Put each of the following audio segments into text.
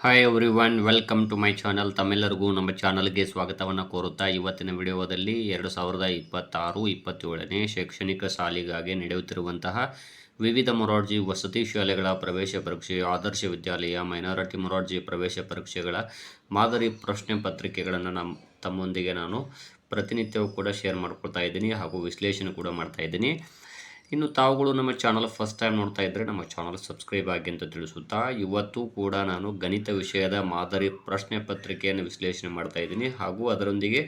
Hi everyone welcome to my channel ತಮ್ಮೆಲ್ಲರಿಗೂ ನಮ್ಮ ಚಾನಲ್ಗೆ ಸ್ವಾಗತವನ್ನು ಕೋರುತ್ತಾ ಇವತ್ತಿನ ವಿಡಿಯೋದಲ್ಲಿ ಎರಡು ಸಾವಿರದ ಇಪ್ಪತ್ತಾರು, ಇಪ್ಪತ್ತೇಳನೇ ಶೈಕ್ಷಣಿಕ ಸಾಲಿಗಾಗಿ ನಡೆಯುತ್ತಿರುವಂತಹ ವಿವಿಧ ಮೊರಾರ್ಜಿ ವಸತಿ ಶಾಲೆಗಳ ಪ್ರವೇಶ ಪರೀಕ್ಷೆ, ಆದರ್ಶ ವಿದ್ಯಾಲಯ, ಮೈನಾರಿಟಿ ಮೊರಾರ್ಜಿ ಪ್ರವೇಶ ಪರೀಕ್ಷೆಗಳ ಮಾದರಿ ಪ್ರಶ್ನೆ ಪತ್ರಿಕೆಗಳನ್ನು ನಮ್ಮ ತಮ್ಮೊಂದಿಗೆ ನಾನು ಪ್ರತಿನಿತ್ಯವೂ ಕೂಡ ಶೇರ್ ಮಾಡ್ಕೊಳ್ತಾ ಇದ್ದೀನಿ ಹಾಗೂ ವಿಶ್ಲೇಷಣೆ ಕೂಡ ಮಾಡ್ತಾ ಇದ್ದೀನಿ. ಇನ್ನು ತಾವುಗಳು ನಮ್ಮ ಚಾನಲ್ ಫಸ್ಟ್ ಟೈಮ್ ನೋಡ್ತಾ ಇದ್ದರೆ ನಮ್ಮ ಚಾನಲ್ ಸಬ್ಸ್ಕ್ರೈಬ್ ಆಗಿ ಅಂತ ತಿಳಿಸುತ್ತಾ, ಇವತ್ತು ಕೂಡ ನಾನು ಗಣಿತ ವಿಷಯದ ಮಾದರಿ ಪ್ರಶ್ನೆ ಪತ್ರಿಕೆಯನ್ನು ವಿಶ್ಲೇಷಣೆ ಮಾಡ್ತಾ ಇದ್ದೀನಿ. ಹಾಗೂ ಅದರೊಂದಿಗೆ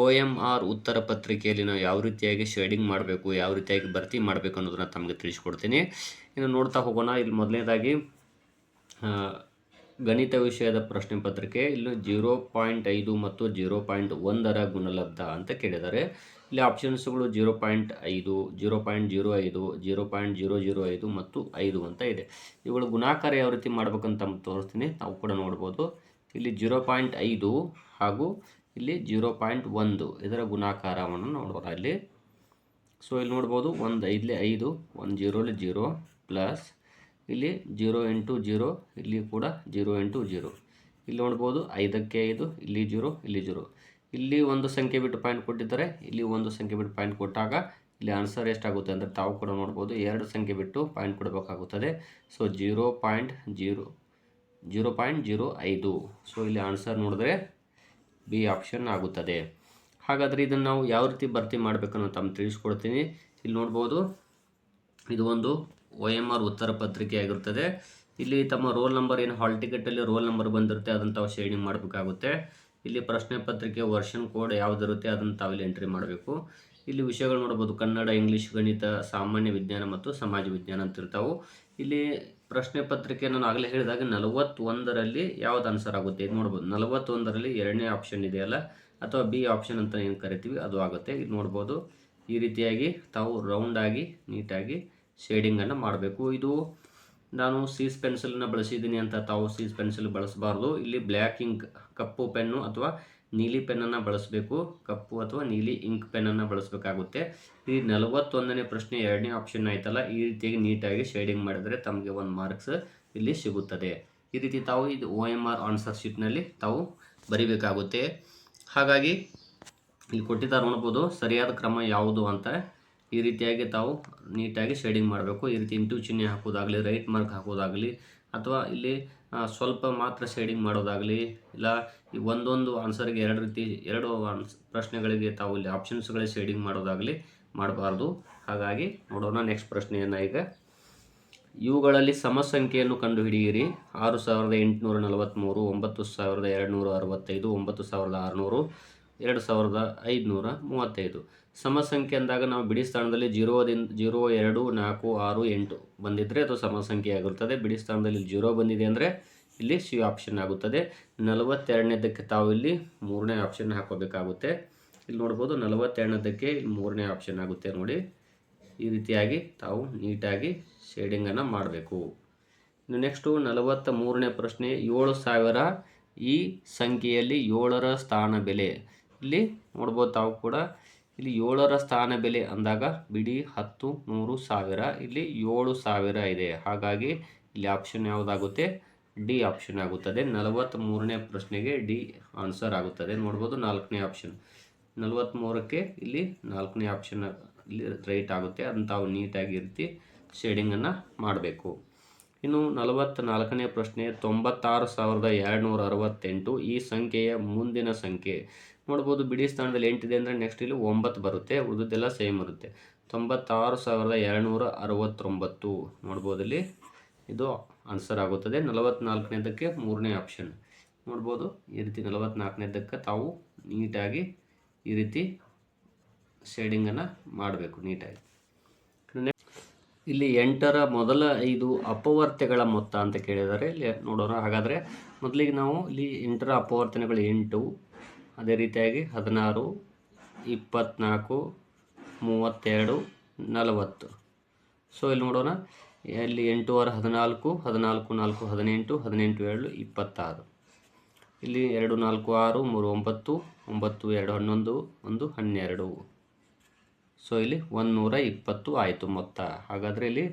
ಒ ಎಂ ಆರ್ ಉತ್ತರ ಪತ್ರಿಕೆಯಲ್ಲಿ ನಾವು ಯಾವ ರೀತಿಯಾಗಿ ಶೇಡಿಂಗ್ ಮಾಡಬೇಕು, ಯಾವ ರೀತಿಯಾಗಿ ಭರ್ತಿ ಮಾಡಬೇಕು ಅನ್ನೋದನ್ನು ತಮಗೆ ತಿಳಿಸ್ಕೊಡ್ತೀನಿ. ಇನ್ನು ನೋಡ್ತಾ ಹೋಗೋಣ. ಇಲ್ಲಿ ಮೊದಲನೇದಾಗಿ ಗಣಿತ ವಿಷಯದ ಪ್ರಶ್ನೆ ಪತ್ರಿಕೆ. ಇಲ್ಲಿ ಜೀರೋ ಪಾಯಿಂಟ್ ಐದು ಮತ್ತು ಜೀರೋ ಪಾಯಿಂಟ್ ಒಂದರ ಗುಣಲಬ್ಧ ಅಂತ ಕೇಳಿದ್ದಾರೆ. ಇಲ್ಲಿ ಆಪ್ಷನ್ಸ್ಗಳು ಜೀರೋ ಪಾಯಿಂಟ್ ಐದು ಜೀರೋ ಪಾಯಿಂಟ್ ಜೀರೋ ಐದು ಜೀರೋ ಪಾಯಿಂಟ್ ಜೀರೋ ಜೀರೋ ಐದು ಮತ್ತು ಐದು ಅಂತ ಇದೆ. ಇವುಗಳು ಗುಣಾಕಾರ ಯಾವ ರೀತಿ ಮಾಡ್ಬೇಕಂತ ತೋರಿಸ್ತೀನಿ. ನಾವು ಕೂಡ ನೋಡ್ಬೋದು. ಇಲ್ಲಿ ಜೀರೋ ಪಾಯಿಂಟ್ ಐದು ಹಾಗೂ ಇಲ್ಲಿ ಜೀರೋ ಪಾಯಿಂಟ್ ಒಂದು ಇದರ ಗುಣಾಕಾರವನ್ನು ನೋಡ್ಬೋದು ಅಲ್ಲಿ. ಸೊ ಇಲ್ಲಿ ನೋಡ್ಬೋದು ಒಂದು ಐದಲ್ಲಿ ಐದು, ಒಂದು ಜೀರೋಲಿ ಜೀರೋ ಪ್ಲಸ್ ಇಲ್ಲಿ ಜೀರೋ ಇಂಟು ಜೀರೋ, ಇಲ್ಲಿ ಕೂಡ ಜೀರೋ ಇಂಟು ಜೀರೋ. ಇಲ್ಲಿ ನೋಡ್ಬೋದು ಐದಕ್ಕೆ ಐದು, ಇಲ್ಲಿ ಜೀರೋ ಇಲ್ಲಿ ಜೀರೋ. ಇಲ್ಲಿ ಒಂದು ಸಂಖ್ಯೆ ಬಿಟ್ಟು ಪಾಯಿಂಟ್ ಕೊಟ್ಟಿದ್ದಾರೆ, ಇಲ್ಲಿ ಒಂದು ಸಂಖ್ಯೆ ಬಿಟ್ಟು ಪಾಯಿಂಟ್ ಕೊಟ್ಟಾಗ ಇಲ್ಲಿ ಆನ್ಸರ್ ಎಷ್ಟಾಗುತ್ತೆ ಅಂದರೆ ತಾವು ಕೂಡ ನೋಡ್ಬೋದು ಎರಡು ಸಂಖ್ಯೆ ಬಿಟ್ಟು ಪಾಯಿಂಟ್ ಕೊಡಬೇಕಾಗುತ್ತದೆ. So zero point zero zero point zero ಐದು. ಸೊ ಇಲ್ಲಿ ಆನ್ಸರ್ ನೋಡಿದ್ರೆ ಬಿ ಆಪ್ಷನ್ ಆಗುತ್ತದೆ. ಹಾಗಾದರೆ ಇದನ್ನು ನಾವು ಯಾವ ರೀತಿ ಭರ್ತಿ ಮಾಡಬೇಕನ್ನೋ ತಮ್ಮ ತಿಳಿಸ್ಕೊಡ್ತೀನಿ. ಇಲ್ಲಿ ನೋಡ್ಬೋದು, ಇದು ಒಂದು ಒ ಎಂ ಆರ್ ಉತ್ತರ ಪತ್ರಿಕೆ ಆಗಿರ್ತದೆ ಇಲ್ಲಿ ತಮ್ಮ ರೋಲ್ ನಂಬರ್ ಏನು ಹಾಲ್ ಟಿಕೆಟಲ್ಲಿ ರೋಲ್ ನಂಬರ್ ಬಂದಿರುತ್ತೆ ಅದನ್ನು ತಾವು ಶೇಡಿಂಗ್ ಮಾಡಬೇಕಾಗುತ್ತೆ. ಇಲ್ಲಿ ಪ್ರಶ್ನೆ ಪತ್ರಿಕೆ ವರ್ಷನ್ ಕೋಡ್ ಯಾವುದಿರುತ್ತೆ ಅದನ್ನು ತಾವಿಲ್ಲಿ ಎಂಟ್ರಿ ಮಾಡಬೇಕು. ಇಲ್ಲಿ ವಿಷಯಗಳು ನೋಡ್ಬೋದು, ಕನ್ನಡ, ಇಂಗ್ಲೀಷ್, ಗಣಿತ, ಸಾಮಾನ್ಯ ವಿಜ್ಞಾನ ಮತ್ತು ಸಮಾಜ ವಿಜ್ಞಾನ ಅಂತ ಇರ್ತಾವೆ. ಇಲ್ಲಿ ಪ್ರಶ್ನೆ ಪತ್ರಿಕೆ ನಾನು ಆಗಲೇ ಹೇಳಿದಾಗ ನಲವತ್ತೊಂದರಲ್ಲಿ ಯಾವ್ದು ಆನ್ಸರ್ ಆಗುತ್ತೆ ಇದು ನೋಡ್ಬೋದು. ನಲವತ್ತೊಂದರಲ್ಲಿ ಎರಡನೇ ಆಪ್ಷನ್ ಇದೆಯಲ್ಲ ಅಥವಾ ಬಿ ಆಪ್ಷನ್ ಅಂತ ಏನು ಕರಿತೀವಿ, ಅದು ಆಗುತ್ತೆ. ಇದು ನೋಡ್ಬೋದು, ಈ ರೀತಿಯಾಗಿ ತಾವು ರೌಂಡಾಗಿ ನೀಟಾಗಿ ಶೇಡಿಂಗನ್ನು ಮಾಡಬೇಕು. ಇದು ನಾನು ಸೀಸ್ ಪೆನ್ಸಿಲನ್ನು ಬಳಸಿದ್ದೀನಿ ಅಂತ ತಾವು ಸೀಸ್ ಪೆನ್ಸಿಲ್ ಬಳಸಬಾರ್ದು. ಇಲ್ಲಿ ಬ್ಲ್ಯಾಕ್ ಇಂಕ್ ಕಪ್ಪು ಪೆನ್ನು ಅಥವಾ ನೀಲಿ ಪೆನ್ನನ್ನು ಬಳಸಬೇಕು. ಕಪ್ಪು ಅಥವಾ ನೀಲಿ ಇಂಕ್ ಪೆನ್ನನ್ನು ಬಳಸಬೇಕಾಗುತ್ತೆ. ಈ ನಲವತ್ತೊಂದನೇ ಪ್ರಶ್ನೆ ಎರಡನೇ ಆಪ್ಷನ್ ಆಯ್ತಲ್ಲ, ಈ ರೀತಿಯಾಗಿ ನೀಟಾಗಿ ಶೇಡಿಂಗ್ ಮಾಡಿದರೆ ತಮಗೆ ಒಂದು ಮಾರ್ಕ್ಸ್ ಇಲ್ಲಿ ಸಿಗುತ್ತದೆ. ಈ ರೀತಿ ತಾವು ಇದು ಒ ಎಂ ಆರ್ ಆನ್ಸರ್ ಶೀಟ್ನಲ್ಲಿ ತಾವು ಬರಿಬೇಕಾಗುತ್ತೆ. ಹಾಗಾಗಿ ಇಲ್ಲಿ ಕೊಟ್ಟಿದ್ದಾರೆ ನೋಡ್ಬೋದು, ಸರಿಯಾದ ಕ್ರಮ ಯಾವುದು ಅಂತ ಈ ರೀತಿಯಾಗಿ ತಾವು ನೀಟಾಗಿ ಶೇಡಿಂಗ್ ಮಾಡಬೇಕು. ಈ ರೀತಿ ಇಂಟು ಚಿಹ್ನೆ ಹಾಕೋದಾಗಲಿ ರೈಟ್ ಮಾರ್ಕ್ ಹಾಕೋದಾಗಲಿ ಅಥವಾ ಇಲ್ಲಿ ಸ್ವಲ್ಪ ಮಾತ್ರ ಶೇಡಿಂಗ್ ಮಾಡೋದಾಗಲಿ, ಇಲ್ಲ ಒಂದೊಂದು ಆನ್ಸರ್ಗೆ ಎರಡು ರೀತಿ, ಎರಡು ಆನ್ಸ್ ಪ್ರಶ್ನೆಗಳಿಗೆ ತಾವು ಇಲ್ಲಿ ಆಪ್ಷನ್ಸ್ಗಳೇ ಶೇಡಿಂಗ್ ಮಾಡೋದಾಗಲಿ ಮಾಡಬಾರ್ದು. ಹಾಗಾಗಿ ನೋಡೋಣ ನೆಕ್ಸ್ಟ್ ಪ್ರಶ್ನೆಯನ್ನು ಈಗ. ಇವುಗಳಲ್ಲಿ ಸಮಸಂಖ್ಯೆಯನ್ನು ಕಂಡುಹಿಡಿಯಿರಿ. ಆರು ಸಾವಿರದ ಎಂಟುನೂರ ನಲವತ್ತ್ಮೂರು ಒಂಬತ್ತು ಸಾವಿರದ ಎರಡುನೂರ ಅರವತ್ತೈದು, ಒಂಬತ್ತು ಸಾವಿರದ ಆರುನೂರು ಎರಡು ಸಾವಿರದ ಐದುನೂರ ಮೂವತ್ತೈದು. ಸಮಸಂಖ್ಯೆ ಅಂದಾಗ ನಾವು ಬಿಡಿ ಸ್ಥಾನದಲ್ಲಿ ಜೀರೋದಿಂದ ಜೀರೋ ಎರಡು ನಾಲ್ಕು ಆರು ಎಂಟು ಬಂದಿದ್ದರೆ ಅದು ಸಮಸಂಖ್ಯೆ ಆಗಿರುತ್ತದೆ. ಬಿಡಿ ಸ್ಥಾನದಲ್ಲಿ ಜೀರೋ ಬಂದಿದೆ ಅಂದರೆ ಇಲ್ಲಿ ಸಿ ಆಪ್ಷನ್ ಆಗುತ್ತದೆ. ನಲವತ್ತೆರಡನೇದಕ್ಕೆ ತಾವು ಇಲ್ಲಿ ಮೂರನೇ ಆಪ್ಷನ್ ಹಾಕೋಬೇಕಾಗುತ್ತೆ. ಇಲ್ಲಿ ನೋಡ್ಬೋದು ನಲವತ್ತೆರಡನೇದಕ್ಕೆ ಇಲ್ಲಿ ಮೂರನೇ ಆಪ್ಷನ್ ಆಗುತ್ತೆ ನೋಡಿ. ಈ ರೀತಿಯಾಗಿ ತಾವು ನೀಟಾಗಿ ಶೇಡಿಂಗನ್ನು ಮಾಡಬೇಕು. ಇನ್ನು ನೆಕ್ಸ್ಟು ನಲವತ್ತ ಮೂರನೇ ಪ್ರಶ್ನೆ ಏಳು ಸಾವಿರ ಈ ಸಂಖ್ಯೆಯಲ್ಲಿ ಏಳರ ಸ್ಥಾನ ಬೆಲೆ. ಇಲ್ಲಿ ನೋಡ್ಬೋದು ತಾವು ಕೂಡ. ಇಲ್ಲಿ ಏಳರ ಸ್ಥಾನ ಬೆಲೆ ಅಂದಾಗ ಬಿಡಿ ಹತ್ತು ನೂರು ಸಾವಿರ. ಇಲ್ಲಿ ಏಳು ಸಾವಿರ ಇದೆ. ಹಾಗಾಗಿ ಇಲ್ಲಿ ಆಪ್ಷನ್ ಯಾವುದಾಗುತ್ತೆ? ಡಿ ಆಪ್ಷನ್ ಆಗುತ್ತದೆ. ನಲವತ್ತ್ ಮೂರನೇ ಪ್ರಶ್ನೆಗೆ ಡಿ ಆನ್ಸರ್ ಆಗುತ್ತದೆ. ನೋಡ್ಬೋದು ನಾಲ್ಕನೇ ಆಪ್ಷನ್ ನಲವತ್ತ್ಮೂರಕ್ಕೆ ಇಲ್ಲಿ ನಾಲ್ಕನೇ ಆಪ್ಷನ್ ಇಲ್ಲಿ ರೈಟ್ ಆಗುತ್ತೆ. ಅದನ್ನು ತಾವು ನೀಟಾಗಿ ಇರ್ತಿ ಶೇಡಿಂಗನ್ನು ಮಾಡಬೇಕು. ಇನ್ನು ನಲವತ್ತ ನಾಲ್ಕನೇ ಪ್ರಶ್ನೆ, ತೊಂಬತ್ತಾರು ಸಾವಿರದ ಎರಡುನೂರ ಅರವತ್ತೆಂಟು ಈ ಸಂಖ್ಯೆಯ ಮುಂದಿನ ಸಂಖ್ಯೆ. ನೋಡ್ಬೋದು ಬಿಡಿ ಸ್ಥಾನದಲ್ಲಿ ಎಂಟಿದೆ ಅಂದರೆ ನೆಕ್ಸ್ಟ್ ಇಲ್ಲಿ ಒಂಬತ್ತು ಬರುತ್ತೆ, ಉಳಿದದ್ದೆಲ್ಲ ಸೇಮ್ ಇರುತ್ತೆ. ತೊಂಬತ್ತಾರು ಸಾವಿರದ ಎರಡುನೂರ ಅರವತ್ತೊಂಬತ್ತು ನೋಡ್ಬೋದು ಇಲ್ಲಿ. ಇದು ಆನ್ಸರ್ ಆಗುತ್ತದೆ. ನಲವತ್ತ್ನಾಲ್ಕನೇದಕ್ಕೆ ಮೂರನೇ ಆಪ್ಷನ್ ನೋಡ್ಬೋದು ಈ ರೀತಿ ನಲವತ್ತ್ನಾಲ್ಕನೇದಕ್ಕೆ ತಾವು ನೀಟಾಗಿ ಈ ರೀತಿ ಶೇಡಿಂಗನ್ನು ಮಾಡಬೇಕು ನೀಟಾಗಿ. ಇಲ್ಲಿ ಎಂಟರ ಮೊದಲ ಐದು ಅಪವರ್ತೆಗಳ ಮೊತ್ತ ಅಂತ ಕೇಳಿದ್ದಾರೆ. ಇಲ್ಲಿ ನೋಡೋಣ. ಹಾಗಾದರೆ ಮೊದಲಿಗೆ ನಾವು ಇಲ್ಲಿ ಎಂಟರ ಅಪವರ್ತನೆಗಳು ಎಂಟು ಅದೇ ರೀತಿಯಾಗಿ ಹದಿನಾರು ಇಪ್ಪತ್ತ್ನಾಲ್ಕು ಮೂವತ್ತೆರಡು, ನಲವತ್ತು. ಸೊ ಇಲ್ಲಿ ನೋಡೋಣ. ಇಲ್ಲಿ ಎಂಟೂವರೆ ಹದಿನಾಲ್ಕು ಹದಿನಾಲ್ಕು ನಾಲ್ಕು ಹದಿನೆಂಟು ಹದಿನೆಂಟು ಏಳು, ಇಪ್ಪತ್ತಾರು. ಇಲ್ಲಿ ಎರಡು ನಾಲ್ಕು ಆರು, ಮೂರು ಒಂಬತ್ತು ಒಂಬತ್ತು ಎರಡು ಹನ್ನೊಂದು, ಒಂದು ಹನ್ನೆರಡು. ಸೊ ಇಲ್ಲಿ ಒಂದು ನೂರ ಇಪ್ಪತ್ತು ಆಯಿತು ಮೊತ್ತ. ಹಾಗಾದರೆ ಇಲ್ಲಿ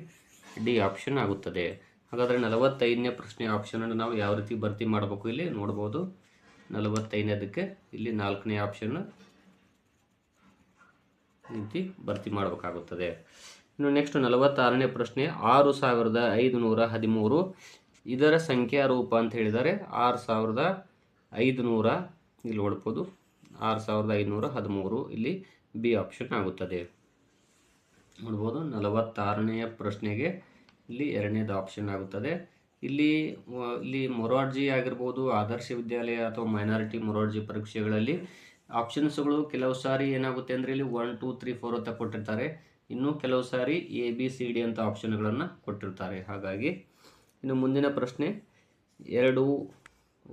ಡಿ ಆಪ್ಷನ್ ಆಗುತ್ತದೆ. ಹಾಗಾದರೆ ನಲವತ್ತೈದನೇ ಪ್ರಶ್ನೆ ಆಪ್ಷನನ್ನು ನಾವು ಯಾವ ರೀತಿ ಭರ್ತಿ ಮಾಡಬೇಕು ಇಲ್ಲಿ ನೋಡ್ಬೋದು. ನಲವತ್ತೈದನೇದಕ್ಕೆ ಇಲ್ಲಿ ನಾಲ್ಕನೇ ಆಪ್ಷನ್ ನಿಂತಿ ರೀತಿ ಭರ್ತಿ ಮಾಡಬೇಕಾಗುತ್ತದೆ. ಇನ್ನು ನೆಕ್ಸ್ಟ್ ನಲವತ್ತಾರನೇ ಪ್ರಶ್ನೆ, ಆರು ಸಾವಿರದ ಐದುನೂರ ಹದಿಮೂರು. ಇದರ ಸಂಖ್ಯಾ ರೂಪ ಅಂತ ಹೇಳಿದರೆ ಆರು ಸಾವಿರದ ಐದುನೂರ, ಇಲ್ಲಿ ಹೊಡ್ಬೋದು ಆರು ಸಾವಿರದ ಐದುನೂರ ಹದಿಮೂರು ಇಲ್ಲಿ ಬಿ ಆಪ್ಷನ್ ಆಗುತ್ತದೆ. ನೋಡ್ಬೋದು ನಲವತ್ತಾರನೆಯ ಪ್ರಶ್ನೆಗೆ ಇಲ್ಲಿ ಎರಡನೇದು ಆಪ್ಷನ್ ಆಗುತ್ತದೆ. ಇಲ್ಲಿ ಇಲ್ಲಿ ಮೊರಾರ್ಜಿ ಆಗಿರ್ಬೋದು, ಆದರ್ಶ ವಿದ್ಯಾಲಯ ಅಥವಾ ಮೈನಾರಿಟಿ ಮೊರಾರ್ಜಿ ಪರೀಕ್ಷೆಗಳಲ್ಲಿ ಆಪ್ಷನ್ಸ್ಗಳು ಕೆಲವು ಸಾರಿ ಏನಾಗುತ್ತೆ ಅಂದರೆ ಇಲ್ಲಿ ಒನ್ ಟೂ ತ್ರೀ ಫೋರ್ ಅಂತ ಕೊಟ್ಟಿರ್ತಾರೆ. ಇನ್ನು ಕೆಲವು ಸಾರಿ ಎ ಬಿ ಸಿ ಡಿ ಅಂತ ಆಪ್ಷನ್ಗಳನ್ನು ಕೊಟ್ಟಿರ್ತಾರೆ. ಹಾಗಾಗಿ ಇನ್ನು ಮುಂದಿನ ಪ್ರಶ್ನೆ, ಎರಡು,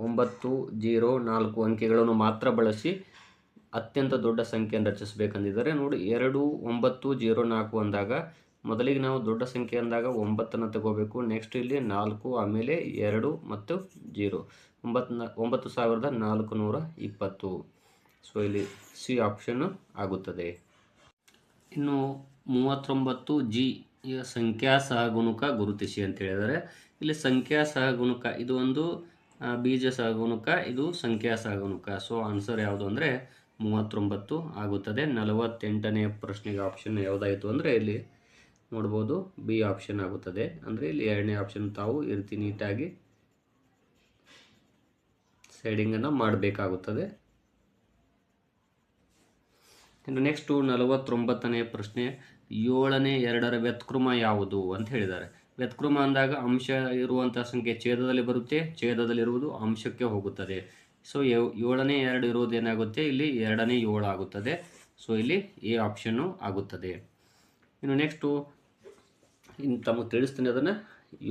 ಒಂಬತ್ತು, ಜೀರೋ, ನಾಲ್ಕು ಅಂಕೆಗಳನ್ನು ಮಾತ್ರ ಬಳಸಿ ಅತ್ಯಂತ ದೊಡ್ಡ ಸಂಖ್ಯೆಯನ್ನು ರಚಿಸಬೇಕಂದಿದ್ದಾರೆ ನೋಡಿ, ಎರಡು, ಒಂಬತ್ತು, ಜೀರೋ, ನಾಲ್ಕು ಅಂದಾಗ ಮೊದಲಿಗೆ ನಾವು ದೊಡ್ಡ ಸಂಖ್ಯೆ ಅಂದಾಗ ಒಂಬತ್ತನ್ನು ತಗೋಬೇಕು. ನೆಕ್ಸ್ಟ್ ಇಲ್ಲಿ ನಾಲ್ಕು, ಆಮೇಲೆ ಎರಡು ಮತ್ತು ಜೀರೋ. ಒಂಬತ್ತು ಒಂಬತ್ತು ಸಾವಿರದ ಸೊ ಇಲ್ಲಿ ಸಿ ಆಪ್ಷನ್ ಆಗುತ್ತದೆ. ಇನ್ನು ಮೂವತ್ತೊಂಬತ್ತು ಜಿ ಸಂಖ್ಯಾ ಸಹಗುಣಕ ಗುರುತಿಸಿ ಅಂತ ಹೇಳಿದರೆ, ಇಲ್ಲಿ ಸಂಖ್ಯಾ ಸಹಗುಣಕ, ಇದು ಒಂದು ಬೀಜ ಸಹಗುಣಕ, ಇದು ಸಂಖ್ಯಾ ಸಹಗುಣಕ. ಸೊ ಆನ್ಸರ್ ಯಾವುದು ಅಂದರೆ ಮೂವತ್ತೊಂಬತ್ತು ಆಗುತ್ತದೆ. ನಲವತ್ತೆಂಟನೇ ಪ್ರಶ್ನೆಗೆ ಆಪ್ಷನ್ ಯಾವುದಾಯಿತು ಅಂದರೆ, ಇಲ್ಲಿ ನೋಡ್ಬೋದು. ಬಿ ಆಪ್ಷನ್ ಆಗುತ್ತದೆ. ಅಂದರೆ ಇಲ್ಲಿ ಎರಡನೇ ಆಪ್ಷನ್ ತಾವು ಈ ರೀತಿ ನೀಟಾಗಿ ಸೈಡಿಂಗನ್ನು ಮಾಡಬೇಕಾಗುತ್ತದೆ. ಇನ್ನು ನೆಕ್ಸ್ಟು ನಲವತ್ತೊಂಬತ್ತನೇ ಪ್ರಶ್ನೆ, ಏಳನೇ ಎರಡರ ವ್ಯತ್ಕ್ರಮ ಯಾವುದು ಅಂತ ಹೇಳಿದ್ದಾರೆ. ವ್ಯತ್ಕ್ರಮ ಅಂದಾಗ ಅಂಶ ಇರುವಂಥ ಸಂಖ್ಯೆ ಛೇದದಲ್ಲಿ ಬರುತ್ತೆ. ಛೇದದಲ್ಲಿರುವುದು ಅಂಶಕ್ಕೆ ಹೋಗುತ್ತದೆ. ಸೊ ಏಳನೇ ಎರಡು ಇರುವುದು ಏನಾಗುತ್ತೆ? ಇಲ್ಲಿ ಎರಡನೇ ಏಳು ಆಗುತ್ತದೆ. ಸೊ ಇಲ್ಲಿ ಎ ಆಪ್ಷನ್ನು ಆಗುತ್ತದೆ. ಇನ್ನು ನೆಕ್ಸ್ಟು ಇನ್ನು ತಮಗೆ ತಿಳಿಸ್ತೀನಿ ಅದನ್ನು.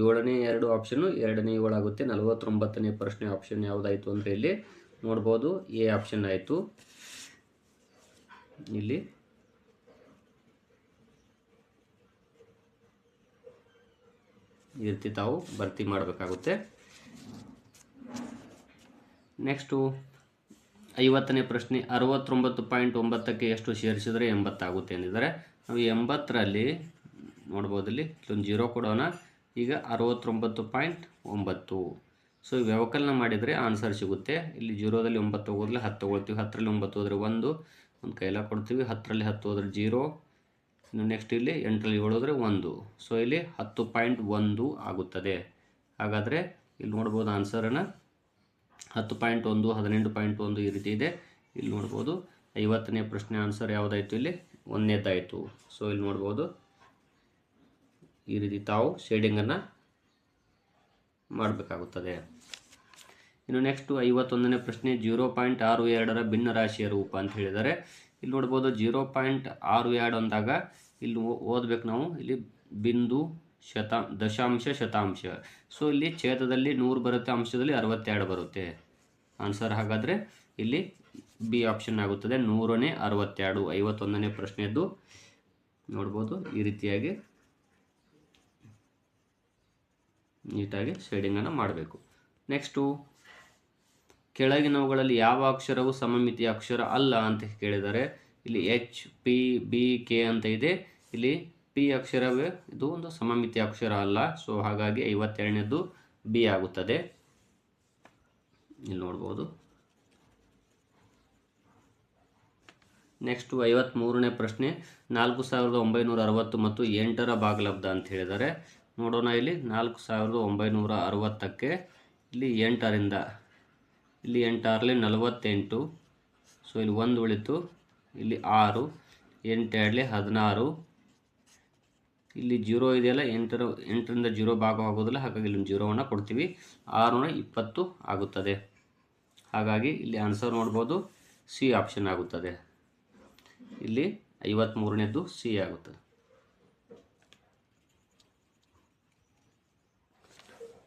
ಏಳನೇ ಎರಡು ಆಪ್ಷನ್ನು ಎರಡನೇ ಏಳಾಗುತ್ತೆ ನಲವತ್ತೊಂಬತ್ತನೇ ಪ್ರಶ್ನೆ ಆಪ್ಷನ್ ಯಾವುದಾಯಿತು ಅಂದರೆ ಇಲ್ಲಿ ನೋಡ್ಬೋದು. ಎ ಆಪ್ಷನ್ ಆಯಿತು. ಇಲ್ಲಿ. ಇರ್ತಿ ರೀತಿ ತಾವು ಭರ್ತಿ ಮಾಡಬೇಕಾಗುತ್ತೆ. ನೆಕ್ಸ್ಟು ಐವತ್ತನೇ ಪ್ರಶ್ನೆ, ಅರವತ್ತೊಂಬತ್ತು ಪಾಯಿಂಟ್ ಒಂಬತ್ತಕ್ಕೆ ಎಷ್ಟು ಸೇರಿಸಿದರೆ ಎಂಬತ್ತಾಗುತ್ತೆ ಅಂದಿದ್ದಾರೆ ನಾವು ಎಂಬತ್ತರಲ್ಲಿ ನೋಡ್ಬೋದು ಇಲ್ಲಿ ಇಲ್ಲೊಂದು ಜೀರೋ ಕೊಡೋಣ. ಈಗ ಅರವತ್ತೊಂಬತ್ತು ಪಾಯಿಂಟ್ ಒಂಬತ್ತು. ಸೊ ವ್ಯವಕಲನ ಮಾಡಿದರೆ ಆನ್ಸರ್ ಸಿಗುತ್ತೆ. ಇಲ್ಲಿ ಜೀರೋದಲ್ಲಿ ಒಂಬತ್ತು ಹೋಗೋದ್ರಲ್ಲಿ ಹತ್ತು ತೊಗೊಳ್ತೀವಿ. ಹತ್ತರಲ್ಲಿ ಒಂಬತ್ತು ಹೋದರೆ ಒಂದು. ಒಂದು ಕೈಲ ಕೊಡ್ತೀವಿ ಹತ್ತರಲ್ಲಿ ಹತ್ತು ಹೋದ್ರೆ ಜೀರೋ. ಇನ್ನು ನೆಕ್ಸ್ಟ್ ಇಲ್ಲಿ ಎಂಟರಲ್ಲಿ ಏಳು ಹೋದರೆ ಒಂದು. ಸೊ ಇಲ್ಲಿ ಹತ್ತು ಪಾಯಿಂಟ್ ಒಂದು ಆಗುತ್ತದೆ. ಹಾಗಾದರೆ ಇಲ್ಲಿ ನೋಡ್ಬೋದು ಆನ್ಸರನ್ನು ಹತ್ತು ಪಾಯಿಂಟ್ ಒಂದು, ಹದಿನೆಂಟು ಪಾಯಿಂಟ್ ಒಂದು ಈ ರೀತಿ ಇದೆ. ಇಲ್ಲಿ ನೋಡ್ಬೋದು ಐವತ್ತನೇ ಪ್ರಶ್ನೆ ಆನ್ಸರ್ ಯಾವುದಾಯಿತು ಇಲ್ಲಿ? ಒಂದನೇದಾಯಿತು. ಸೊ ಇಲ್ಲಿ ನೋಡ್ಬೋದು. ಈ ರೀತಿ ತಾವು ಶೇಡಿಂಗನ್ನು ಮಾಡಬೇಕಾಗುತ್ತದೆ. ಇನ್ನು ನೆಕ್ಸ್ಟು ಐವತ್ತೊಂದನೇ ಪ್ರಶ್ನೆ ಜೀರೋ ಪಾಯಿಂಟ್ ಆರು ಎರಡರ ಭಿನ್ನ ರಾಶಿಯ ರೂಪ ಅಂತ ಹೇಳಿದ್ದಾರೆ ಇಲ್ಲಿ ನೋಡ್ಬೋದು ಜೀರೋ ಪಾಯಿಂಟ್ ಆರು ಎರಡು ಅಂದಾಗ ಇಲ್ಲಿ ಓದ್ಬೇಕು ನಾವು. ಇಲ್ಲಿ ಬಿಂದು ಶತ ದಶಾಂಶ ಶತಾಂಶ. ಸೊ ಇಲ್ಲಿ ಛೇದದಲ್ಲಿ ನೂರು ಬರುತ್ತೆ, ಅಂಶದಲ್ಲಿ ಅರವತ್ತೆರಡು ಬರುತ್ತೆ. ಆನ್ಸರ್ ಹಾಗಾದರೆ ಇಲ್ಲಿ ಬಿ ಆಪ್ಷನ್ ಆಗುತ್ತದೆ, ನೂರನೇ ಅರವತ್ತೆರಡು, ಐವತ್ತೊಂದನೇ ಪ್ರಶ್ನೆಯದ್ದು ನೋಡ್ಬೋದು ಈ ರೀತಿಯಾಗಿ ನೀಟಾಗಿ ಶೇಡಿಂಗನ್ನು ಮಾಡಬೇಕು. ನೆಕ್ಸ್ಟು ಕೆಳಗಿನವುಗಳಲ್ಲಿ ಯಾವ ಅಕ್ಷರವು ಸಮಮಿತಿಯ ಅಕ್ಷರ ಅಲ್ಲ ಅಂತ ಕೇಳಿದರೆ, ಇಲ್ಲಿ ಎಚ್ ಪಿ ಬಿ ಕೆ ಅಂತ ಇದೆ. ಇಲ್ಲಿ ಪಿ ಅಕ್ಷರವೇ ಇದು ಒಂದು ಸಮಮಿತಿಯ ಅಕ್ಷರ ಅಲ್ಲ. ಸೊ ಹಾಗಾಗಿ ಐವತ್ತೆರಡನೇದು ಬಿ ಆಗುತ್ತದೆ. ಇಲ್ಲಿ ನೋಡ್ಬೋದು. ನೆಕ್ಸ್ಟು ಐವತ್ತ್ಮೂರನೇ ಪ್ರಶ್ನೆ. ನಾಲ್ಕು ಸಾವಿರದ ಒಂಬೈನೂರ ಅರವತ್ತು ಮತ್ತು ಎಂಟರ ಭಾಗಲಬ್ಧ ಅಂತ ಹೇಳಿದ್ದಾರೆ ನೋಡೋಣ ಇಲ್ಲಿ ನಾಲ್ಕು ಸಾವಿರದ ಒಂಬೈನೂರ ಅರವತ್ತಕ್ಕೆ ಇಲ್ಲಿ ಎಂಟರಿಂದ. ಇಲ್ಲಿ ಎಂಟಾರಲ್ಲಿ ನಲವತ್ತೆಂಟು. ಸೊ ಇಲ್ಲಿ ಒಂದು ಉಳಿತು. ಇಲ್ಲಿ ಆರು ಎಂಟೆರಡಲಿ ಹದಿನಾರು. ಇಲ್ಲಿ ಜೀರೋ ಇದೆಯಲ್ಲ, ಎಂಟರ, ಎಂಟರಿಂದ ಜೀರೋ ಭಾಗವಾಗೋದಿಲ್ಲ, ಹಾಗಾಗಿ ಇಲ್ಲಿ ಜೀರೋವನ್ನು ಕೊಡ್ತೀವಿ. ಆರುನೂರ ಇಪ್ಪತ್ತು ಆಗುತ್ತದೆ. ಹಾಗಾಗಿ ಇಲ್ಲಿ ಆನ್ಸರ್ ನೋಡ್ಬೋದು ಸಿ ಆಪ್ಷನ್ ಆಗುತ್ತದೆ. ಇಲ್ಲಿ ಐವತ್ತ್ಮೂರನೇದ್ದು ಸಿ ಆಗುತ್ತದೆ.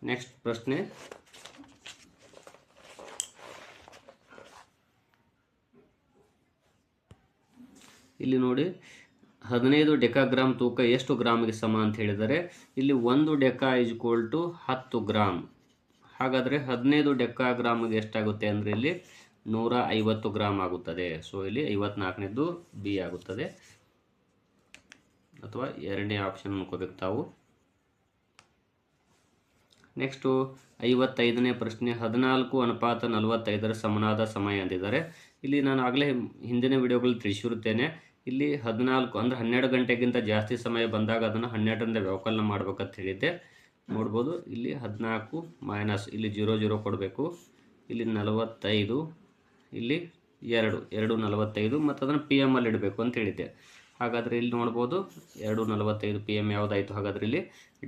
ನೆಕ್ಸ್ಟ್ ಪ್ರಶ್ನೆ. ಇಲ್ಲಿ ನೋಡಿ, ಹದಿನೈದು ಡೆಕಾಗ್ರಾಮ್ ತೂಕ ಎಷ್ಟು ಗ್ರಾಮ್ಗೆ ಸಮ ಅಂತ ಹೇಳಿದರೆ, ಇಲ್ಲಿ ಒಂದು ಡೆಕಾ ಇಸ್ ಈಕ್ವಲ್ ಟು ಹತ್ತು ಗ್ರಾಮ್ ಹಾಗಾದರೆ ಹದಿನೈದು ಡೆಕಾಗ್ರಾಮ್ಗೆ ಎಷ್ಟಾಗುತ್ತೆ ಅಂದರೆ ಇಲ್ಲಿ ನೂರ ಐವತ್ತು ಗ್ರಾಮ್ ಆಗುತ್ತದೆ. ಸೊ ಇಲ್ಲಿ ಐವತ್ನಾಲ್ಕನೇದು ಬಿ ಆಗುತ್ತದೆ. ಅಥವಾ ಎರಡನೇ ಆಪ್ಷನ್ ಅನ್ಕೋಬೇಕು ತಾವು. ನೆಕ್ಸ್ಟು ಐವತ್ತೈದನೇ ಪ್ರಶ್ನೆ, ಹದಿನಾಲ್ಕು ಅನುಪಾತ ನಲವತ್ತೈದರ ಸಮನಾದ ಸಮಯ ಅಂದಿದ್ದಾರೆ ಇಲ್ಲಿ ನಾನು ಆಗಲೇ ಹಿಂದಿನ ವಿಡಿಯೋಗಳು ತಿಳಿಸಿರುತ್ತೇನೆ. ಇಲ್ಲಿ ಹದಿನಾಲ್ಕು ಅಂದರೆ ಹನ್ನೆರಡು ಗಂಟೆಗಿಂತ ಜಾಸ್ತಿ ಸಮಯ ಬಂದಾಗ ಅದನ್ನು ಹನ್ನೆರಡರಿಂದ ವ್ಯವಕಲನ ಮಾಡ್ಬೇಕಂತ ಹೇಳಿದ್ದೆ. ನೋಡ್ಬೋದು, ಇಲ್ಲಿ ಹದಿನಾಲ್ಕು ಮೈನಸ್ ಇಲ್ಲಿ ಜೀರೋ ಜೀರೋ ಕೊಡಬೇಕು. ಇಲ್ಲಿ ನಲವತ್ತೈದು, ಇಲ್ಲಿ ಎರಡು ಎರಡು ನಲವತ್ತೈದು, ಮತ್ತು ಅದನ್ನು ಪಿ ಎಂ ಅಲ್ಲಿ ಇಡಬೇಕು ಅಂತ ಹೇಳಿದ್ದೆ. ಹಾಗಾದರೆ ಇಲ್ಲಿ ನೋಡ್ಬೋದು, ಎರಡು ನಲವತ್ತೈದು ಪಿ ಎಂ ಯಾವುದಾಯಿತು? ಹಾಗಾದರೆ ಇಲ್ಲಿ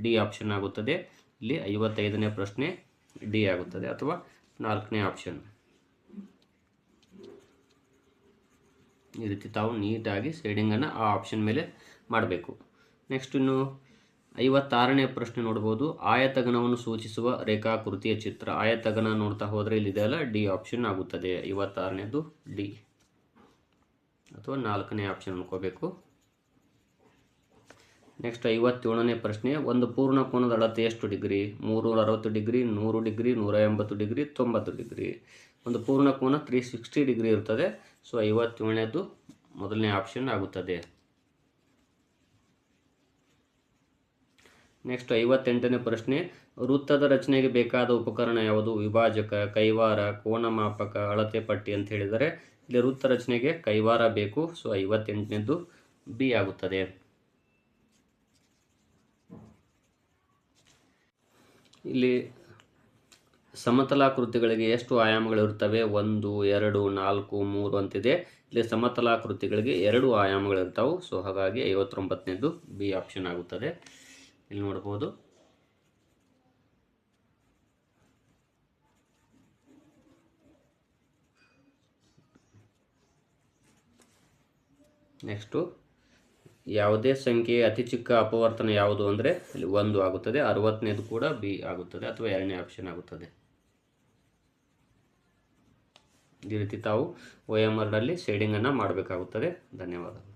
ಡಿ ಆಪ್ಷನ್ ಆಗುತ್ತದೆ. ಇಲ್ಲಿ ಐವತ್ತೈದನೇ ಪ್ರಶ್ನೆ ಡಿ ಆಗುತ್ತದೆ ಅಥವಾ ನಾಲ್ಕನೇ ಆಪ್ಷನ್ ಈ ರೀತಿ ತಾವು ನೀಟಾಗಿ ಶೇಡಿಂಗನ್ನು ಆ ಆಪ್ಷನ್ ಮೇಲೆ ಮಾಡಬೇಕು. ನೆಕ್ಸ್ಟ್ ಇನ್ನು ಐವತ್ತಾರನೇ ಪ್ರಶ್ನೆ ನೋಡ್ಬೋದು. ಆಯತಗಣವನ್ನು ಸೂಚಿಸುವ ರೇಖಾಕೃತಿಯ ಚಿತ್ರ. ಆಯತಗಣ ನೋಡ್ತಾ ಹೋದರೆ ಇಲ್ಲಿದೆಯಲ್ಲ ಡಿ ಆಪ್ಷನ್ ಆಗುತ್ತದೆ. ಐವತ್ತಾರನೇದು ಡಿ. ಅಥವಾ ನಾಲ್ಕನೇ ಆಪ್ಷನ್ ಅನ್ಕೋಬೇಕು. ನೆಕ್ಸ್ಟ್ ಐವತ್ತೇಳನೇ ಪ್ರಶ್ನೆ, ಒಂದು ಪೂರ್ಣ ಕೋನದ ಅಳತೆ ಎಷ್ಟು ಡಿಗ್ರಿ? ಮೂರುನೂರ ಅರವತ್ತು ಡಿಗ್ರಿ, ನೂರು ಡಿಗ್ರಿ ನೂರ ಎಂಬತ್ತು ಡಿಗ್ರಿ, ತೊಂಬತ್ತು ಡಿಗ್ರಿ. ಒಂದು ಪೂರ್ಣ ಕೋನ ತ್ರೀ ಸಿಕ್ಸ್ಟಿ ಡಿಗ್ರಿ ಇರ್ತದೆ. ಸೊ ಐವತ್ತೇಳನೇದು ಮೊದಲನೇ ಆಪ್ಷನ್ ಆಗುತ್ತದೆ. ನೆಕ್ಸ್ಟ್ ಐವತ್ತೆಂಟನೇ ಪ್ರಶ್ನೆ, ವೃತ್ತದ ರಚನೆಗೆ ಬೇಕಾದ ಉಪಕರಣ ಯಾವುದು? ವಿಭಾಜಕ, ಕೈವಾರ, ಕೋನಮಾಪಕ, ಅಳತೆ ಪಟ್ಟಿ ಅಂತ ಹೇಳಿದರೆ, ಇಲ್ಲಿ ವೃತ್ತ ರಚನೆಗೆ ಕೈವಾರ ಬೇಕು. ಸೊ ಐವತ್ತೆಂಟನೇದು ಬಿ ಆಗುತ್ತದೆ. ಇಲ್ಲಿ ಸಮತಲಾಕೃತಿಗಳಿಗೆ ಎಷ್ಟು ಆಯಾಮಗಳಿರ್ತವೆ ಒಂದು, ಎರಡು, ನಾಲ್ಕು, ಮೂರು ಅಂತಿದೆ. ಇಲ್ಲಿ ಸಮತಲಾಕೃತಿಗಳಿಗೆ ಎರಡು ಆಯಾಮಗಳಿರ್ತಾವೆ ಸೊ ಹಾಗಾಗಿ ಐವತ್ತೊಂಬತ್ತನೇದು ಬಿ ಆಪ್ಷನ್ ಆಗುತ್ತದೆ. ಇಲ್ಲಿ ನೋಡ್ಬೋದು. ನೆಕ್ಸ್ಟು ಯಾವುದೇ ಸಂಖ್ಯೆಯ ಅತಿ ಚಿಕ್ಕ ಅಪವರ್ತನ ಯಾವುದು ಅಂದರೆ ಇಲ್ಲಿ ಒಂದು ಆಗುತ್ತದೆ, ಅರವತ್ತನೇದು ಕೂಡ ಬಿ ಆಗುತ್ತದೆ ಅಥವಾ ಎರಡನೇ ಆಪ್ಷನ್ ಆಗುತ್ತದೆ. ಈ ರೀತಿ ತಾವು ಒ ಎಂ ಆರ್ನಲ್ಲಿ ಶೇಡಿಂಗನ್ನು ಮಾಡಬೇಕಾಗುತ್ತದೆ. ಧನ್ಯವಾದಗಳು.